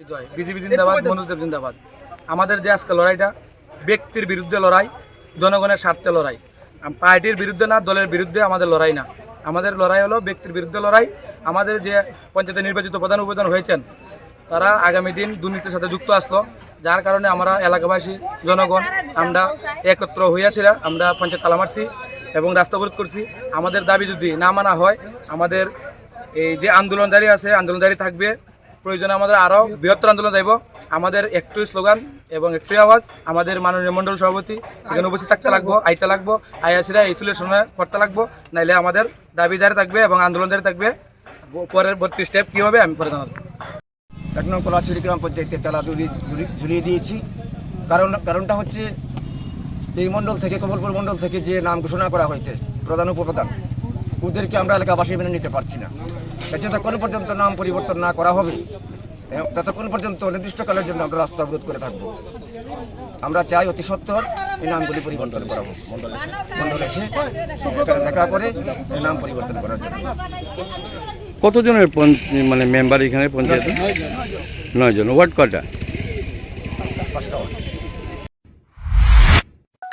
জয় BJP জিন্দাবাদ মনোজদেব জিন্দাবাদ। আমাদের যে আজকে লড়াইটা ব্যক্তির বিরুদ্ধে লড়াই জনগণের স্বার্থে লড়াই। পার্টির বিরুদ্ধে না দলের বিরুদ্ধে আমাদের লড়াই না। আমাদের লড়াই হলো ব্যক্তির বিরুদ্ধে লড়াই। আমাদের যে পঞ্চায়েতে নির্বাচিত প্রধান উপপ্রধান হয়েছেন তারা আগামী দিন দুর্নীতির সাথে যুক্ত আসলো। যার কারণে আমরা এলাকাবাসী জনগণ আমরা একত্র হইয়াছিলা আমরা পঞ্চায়েত তালা মারছি এবং রাস্তা অবরোধ করছি। আমাদের দাবি যদি না মানা হয় আমাদের এই যে আন্দোলন জারি আছে আন্দোলন জারি থাকবে। প্রয়োজনে আমাদের আরও বৃহত্তর আন্দোলন যাইব। আমাদের একটু স্লোগান এবং একটু আওয়াজ, আমাদের মাননীয় মণ্ডল সভাপতি এখানে উপস্থিত থাকতে লাগবো, আইতে লাগবো আইয়াসিরা ইসুলের সময় করতে লাগবো, নাইলে আমাদের দাবি জারি থাকবে এবং আন্দোলন জারি থাকবে। বত্রিশ স্টেপ কী হবে আমি পরে জানাব। এক নং কলাচুরি গ্রাম পঞ্চায়েতের তালা ঝুলিয়ে দিয়েছি। কারণ, কারণটা হচ্ছে এই মণ্ডল থেকে, কমলপুর মণ্ডল থেকে যে নাম ঘোষণা করা হয়েছে, প্রধান, উপপ্রধান ওদেরকে আমরা এলাকাবাসী মেনে নিতে পারছি না। যতক্ষণ পর্যন্ত নাম পরিবর্তন না করা হবে ততক্ষণ পর্যন্ত নির্দিষ্টকালের জন্য আমরা রাস্তা অবরোধ করে থাকব। আমরা চাই অতি সত্বর এই নামগুলি পরিবর্তন করা হোক। মণ্ডল এসে এখানে দেখা করে এই নাম পরিবর্তন করার জন্য। কতজনের মানে মেম্বার এখানে পঞ্চায়েত? নয় জন ওয়ার্ড কটা পাঁচটা ওয়ার্ড।